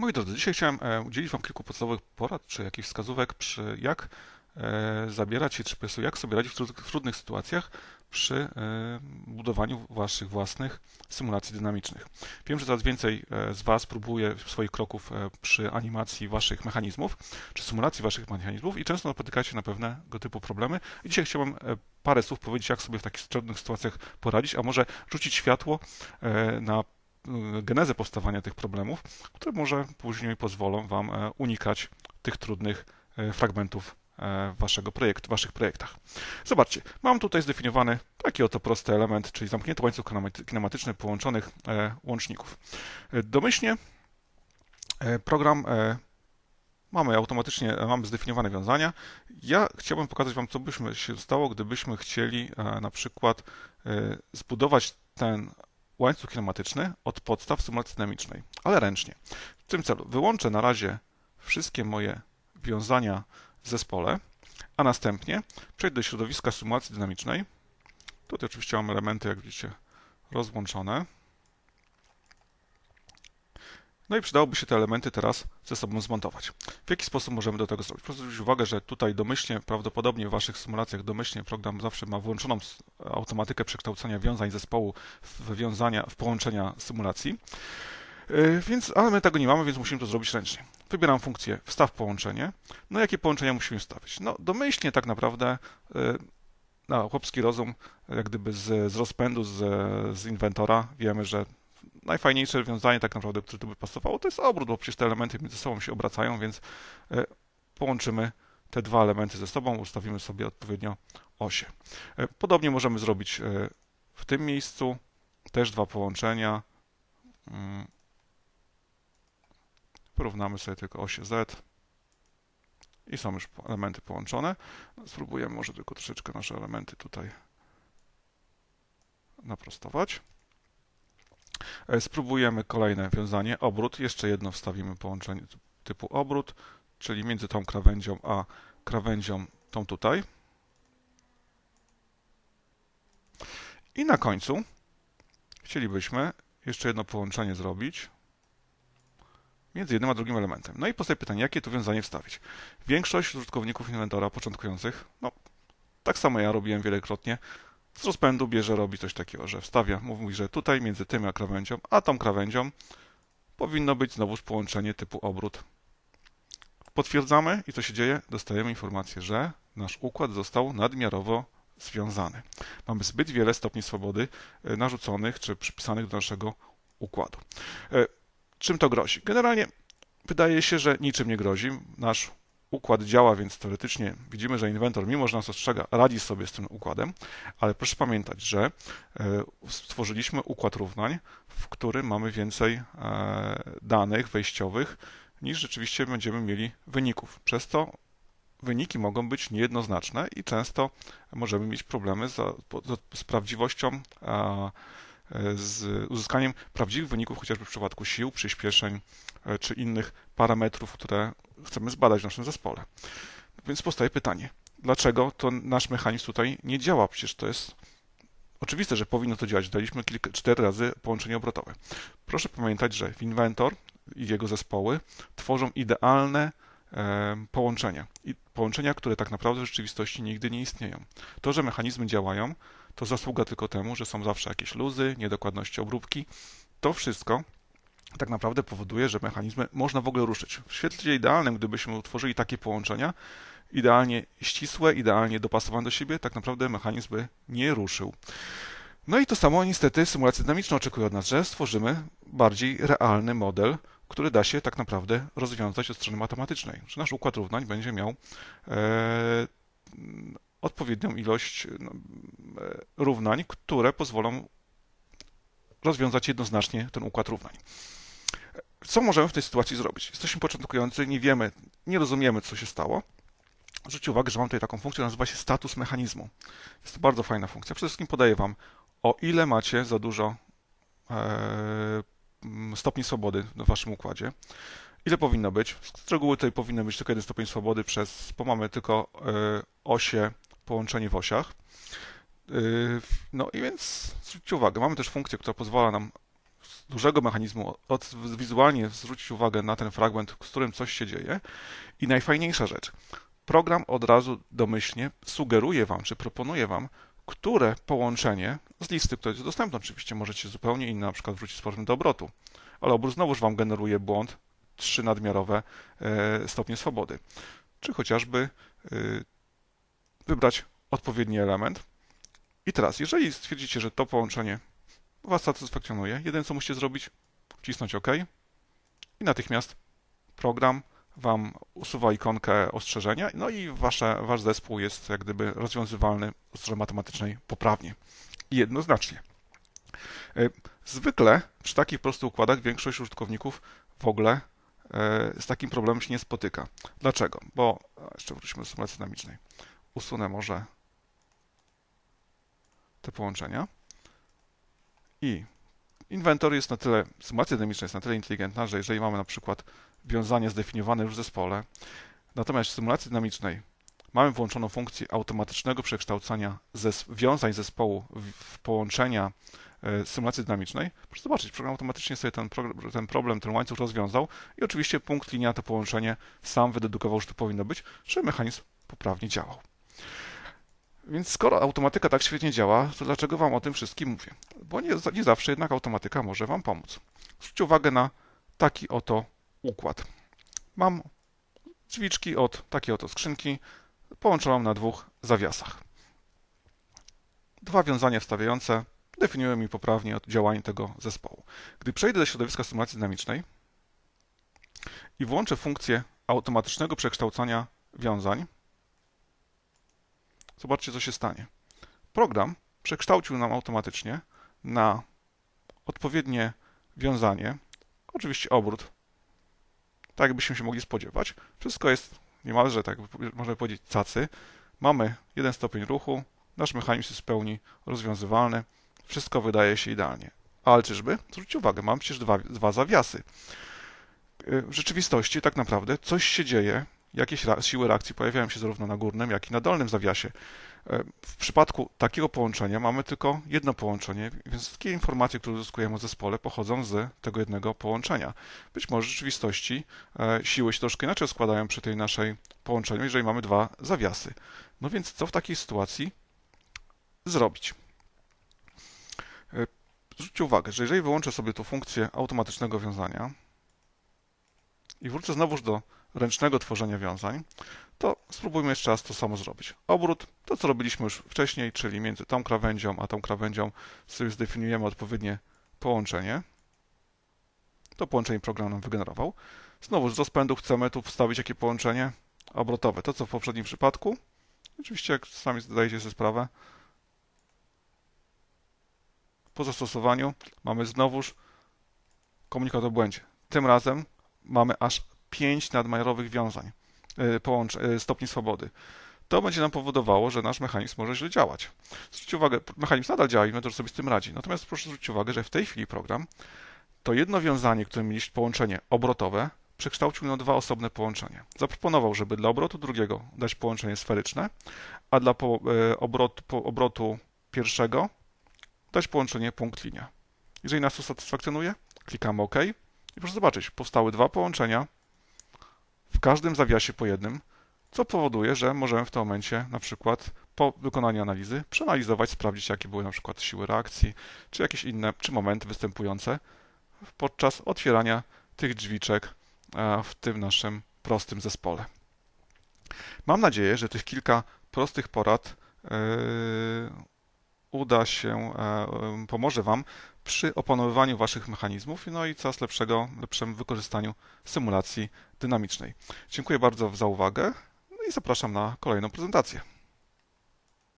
Moi drodzy, dzisiaj chciałem e, udzielić Wam kilku podstawowych porad, czy jakichś wskazówek, przy jak e, zabierać się, czy jak sobie radzić w trudnych sytuacjach przy e, budowaniu Waszych własnych symulacji dynamicznych. Wiem, że coraz więcej z Was próbuje swoich kroków przy animacji Waszych mechanizmów, czy symulacji Waszych mechanizmów i często napotykacie na pewnego typu problemy. I dzisiaj chciałbym parę słów powiedzieć, jak sobie w takich trudnych sytuacjach poradzić, a może rzucić światło na genezę powstawania tych problemów, które może później pozwolą Wam e, unikać tych trudnych e, fragmentów e, waszego projektu, Waszych projektach. Zobaczcie, mam tutaj zdefiniowany taki oto prosty element, czyli zamknięty łańcuch kinematyczny połączonych łączników. Domyślnie program mamy automatycznie, mamy zdefiniowane wiązania. Ja chciałbym pokazać Wam, co byśmy się stało, gdybyśmy chcieli na przykład zbudować ten łańcuch kinematyczny od podstaw symulacji dynamicznej, ale ręcznie. W tym celu wyłączę na razie wszystkie moje wiązania w zespole, a następnie przejdę do środowiska symulacji dynamicznej. Tutaj oczywiście mam elementy, jak widzicie, rozłączone. No i przydałoby się te elementy teraz ze sobą zmontować. W jaki sposób możemy do tego zrobić? Proszę zwrócić uwagę, że tutaj domyślnie, prawdopodobnie w Waszych symulacjach domyślnie program zawsze ma włączoną automatykę przekształcania wiązań zespołu w, wiązania, w połączenia symulacji. Yy, więc, ale my tego nie mamy, więc musimy to zrobić ręcznie. Wybieram funkcję wstaw połączenie. No jakie połączenia musimy wstawić? No domyślnie tak naprawdę yy, na chłopski rozum, jak gdyby z, z rozpędu, z, z inwentora wiemy, że najfajniejsze rozwiązanie tak naprawdę, które tu by pasowało, to jest obrót, bo przecież te elementy między sobą się obracają, więc e, połączymy te dwa elementy ze sobą, ustawimy sobie odpowiednio osie. E, podobnie możemy zrobić e, w tym miejscu, też dwa połączenia. Mm. Porównamy sobie tylko osie Z i są już elementy połączone. Spróbujemy może tylko troszeczkę nasze elementy tutaj naprostować. E, spróbujemy kolejne wiązanie, obrót. Jeszcze jedno wstawimy połączenie typu obrót, czyli między tą krawędzią a krawędzią tą tutaj. I na końcu chcielibyśmy jeszcze jedno połączenie zrobić między jednym a drugim elementem. No i powstaje pytanie, jakie tu wiązanie wstawić? Większość użytkowników inwentora początkujących, no tak samo ja robiłem wielokrotnie, z rozpędu bierze, robi coś takiego, że wstawia, mówi, że tutaj między tym a krawędzią, a tą krawędzią powinno być znowuż połączenie typu obrót. Potwierdzamy i co się dzieje? Dostajemy informację, że nasz układ został nadmiarowo związany. Mamy zbyt wiele stopni swobody e, narzuconych czy przypisanych do naszego układu. E, czym to grozi? Generalnie wydaje się, że niczym nie grozi. Nasz układ działa, więc teoretycznie widzimy, że inwentor, mimo że nas ostrzega, radzi sobie z tym układem, ale proszę pamiętać, że e, stworzyliśmy układ równań, w którym mamy więcej e, danych wejściowych niż rzeczywiście będziemy mieli wyników. Przez to wyniki mogą być niejednoznaczne i często możemy mieć problemy z, z prawdziwością z uzyskaniem prawdziwych wyników, chociażby w przypadku sił, przyspieszeń e, czy innych parametrów, które chcemy zbadać w naszym zespole. Więc powstaje pytanie, dlaczego to nasz mechanizm tutaj nie działa? Przecież to jest oczywiste, że powinno to działać. Daliśmy kilka, cztery razy połączenie obrotowe. Proszę pamiętać, że Inventor i jego zespoły tworzą idealne e, połączenia. I połączenia, które tak naprawdę w rzeczywistości nigdy nie istnieją. To, że mechanizmy działają, to zasługa tylko temu, że są zawsze jakieś luzy, niedokładności obróbki. To wszystko tak naprawdę powoduje, że mechanizmy można w ogóle ruszyć. W świetle idealnym, gdybyśmy utworzyli takie połączenia, idealnie ścisłe, idealnie dopasowane do siebie, tak naprawdę mechanizm by nie ruszył. No i to samo niestety symulacje dynamiczne oczekują od nas, że stworzymy bardziej realny model, który da się tak naprawdę rozwiązać od strony matematycznej. Że nasz układ równań będzie miał e, odpowiednią ilość no, e, równań, które pozwolą rozwiązać jednoznacznie ten układ równań. Co możemy w tej sytuacji zrobić? Jesteśmy początkujący, nie wiemy, nie rozumiemy, co się stało. Zwróćcie uwagę, że mam tutaj taką funkcję, nazywa się status mechanizmu. Jest to bardzo fajna funkcja. Przede wszystkim podaję Wam, o ile macie za dużo e, stopni swobody w Waszym układzie. Ile powinno być? Z reguły tutaj powinno być tylko jeden stopień swobody przez, bo mamy tylko e, osie połączenie w osiach. Yy, no i więc zwróćcie uwagę, mamy też funkcję, która pozwala nam dużego mechanizmu od, wizualnie zwrócić uwagę na ten fragment, z którym coś się dzieje. I najfajniejsza rzecz, program od razu domyślnie sugeruje Wam, czy proponuje Wam, które połączenie z listy, która jest dostępna, oczywiście możecie zupełnie inne, na przykład wrócić z powrotem do obrotu, ale obrót znowuż Wam generuje błąd, trzy nadmiarowe e, stopnie swobody. Czy chociażby e, wybrać odpowiedni element. I teraz, jeżeli stwierdzicie, że to połączenie Was satysfakcjonuje, jedyne co musicie zrobić, wcisnąć OK i natychmiast program Wam usuwa ikonkę ostrzeżenia, no i wasze, Wasz zespół jest jak gdyby rozwiązywalny w stronie matematycznej poprawnie i jednoznacznie. E, zwykle przy takich prostych układach większość użytkowników w ogóle e, z takim problemem się nie spotyka. Dlaczego? Bo jeszcze wróćmy do symulacji dynamicznej. Usunę może te połączenia. I inwentor jest na tyle, symulacja dynamiczna jest na tyle inteligentna, że jeżeli mamy na przykład wiązanie zdefiniowane już w zespole, natomiast w symulacji dynamicznej mamy włączoną funkcję automatycznego przekształcania zes wiązań zespołu w połączenia e, symulacji dynamicznej, proszę zobaczyć, program automatycznie sobie ten, ten problem, ten łańcuch rozwiązał i oczywiście punkt, linia, to połączenie sam wydedukował, że to powinno być, że mechanizm poprawnie działał. Więc skoro automatyka tak świetnie działa, to dlaczego Wam o tym wszystkim mówię? Bo nie, nie zawsze jednak automatyka może Wam pomóc. Zwróćcie uwagę na taki oto układ. Mam drzwiczki od takiej oto skrzynki, połączoną na dwóch zawiasach. Dwa wiązania wstawiające definiują mi poprawnie działanie tego zespołu. Gdy przejdę do środowiska symulacji dynamicznej i włączę funkcję automatycznego przekształcania wiązań, Zobaczcie, co się stanie. Program przekształcił nam automatycznie na odpowiednie wiązanie, oczywiście obrót, tak jakbyśmy się mogli spodziewać. Wszystko jest niemalże, tak można powiedzieć, cacy. Mamy jeden stopień ruchu, nasz mechanizm jest w pełni rozwiązywalny, wszystko wydaje się idealnie. Ale czyżby? Zwróćcie uwagę, mam przecież dwa, dwa zawiasy. W rzeczywistości tak naprawdę coś się dzieje jakieś siły reakcji pojawiają się zarówno na górnym, jak i na dolnym zawiasie. E, w przypadku takiego połączenia mamy tylko jedno połączenie, więc wszystkie informacje, które uzyskujemy o zespole, pochodzą z tego jednego połączenia. Być może w rzeczywistości e, siły się troszkę inaczej składają przy tej naszej połączeniu, jeżeli mamy dwa zawiasy. No więc co w takiej sytuacji zrobić? E, zwróćcie uwagę, że jeżeli wyłączę sobie tu funkcję automatycznego wiązania i wrócę znowuż do ręcznego tworzenia wiązań, to spróbujmy jeszcze raz to samo zrobić. Obrót, to co robiliśmy już wcześniej, czyli między tą krawędzią a tą krawędzią sobie zdefiniujemy odpowiednie połączenie. To połączenie program nam wygenerował. Znowu z rozpędu chcemy tu wstawić jakie połączenie obrotowe. To co w poprzednim przypadku. Oczywiście jak sami zdajecie sobie sprawę, po zastosowaniu mamy znowuż komunikat o błędzie. Tym razem mamy aż 5 nadmiarowych wiązań, e, połącz, e, stopni swobody. To będzie nam powodowało, że nasz mechanizm może źle działać. Zwróćcie uwagę, mechanizm nadal działa i inwentor sobie z tym radzi. Natomiast proszę zwrócić uwagę, że w tej chwili program to jedno wiązanie, które mieliśmy połączenie obrotowe, przekształcił na dwa osobne połączenia. Zaproponował, żeby dla obrotu drugiego dać połączenie sferyczne, a dla po, e, obrotu, po, obrotu pierwszego dać połączenie punkt linia. Jeżeli nas to satysfakcjonuje, klikamy OK i proszę zobaczyć, powstały dwa połączenia w każdym zawiasie po jednym, co powoduje, że możemy w tym momencie na przykład po wykonaniu analizy przeanalizować, sprawdzić jakie były na przykład siły reakcji, czy jakieś inne, czy momenty występujące podczas otwierania tych drzwiczek e, w tym naszym prostym zespole. Mam nadzieję, że tych kilka prostych porad yy, uda się, yy, pomoże Wam przy opanowywaniu Waszych mechanizmów, no i coraz lepszego, lepszym wykorzystaniu symulacji dynamicznej. Dziękuję bardzo za uwagę no i zapraszam na kolejną prezentację.